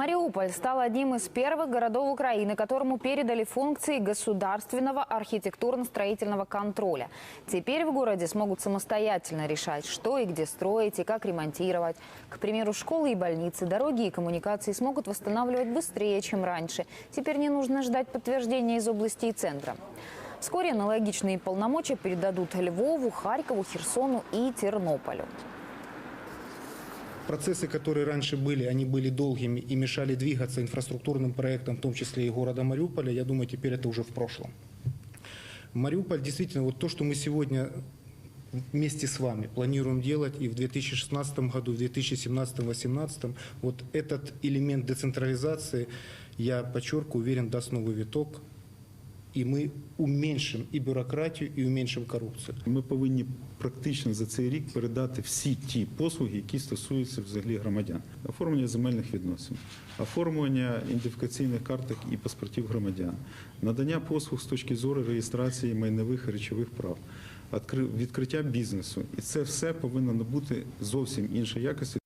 Мариуполь стал одним из первых городов Украины, которому передали функции государственного архитектурно-строительного контроля. Теперь в городе смогут самостоятельно решать, что и где строить и как ремонтировать. К примеру, школы и больницы, дороги и коммуникации смогут восстанавливать быстрее, чем раньше. Теперь не нужно ждать подтверждения из области и центра. Вскоре аналогичные полномочия передадут Львову, Харькову, Херсону и Тернополю. Процессы, которые раньше были, они были долгими и мешали двигаться инфраструктурным проектам, в том числе и города Мариуполя. Я думаю, теперь это уже в прошлом. Мариуполь действительно, вот то, что мы сегодня вместе с вами планируем делать и в 2016 году, в 2017-2018, вот этот элемент децентрализации, я подчеркиваю, уверен, даст новый виток, и мы уменьшим і бюрократію, і уменьшим корупцію. Ми повинні практично за цей рік передати всі ті послуги, які стосуються взагалі громадян. Оформлення земельних відносин, оформлення ідентифікаційних карток і паспортів громадян, надання послуг з точки зору реєстрації майнових і речових прав, відкриття бізнесу. І це все повинно набути зовсім іншої якості.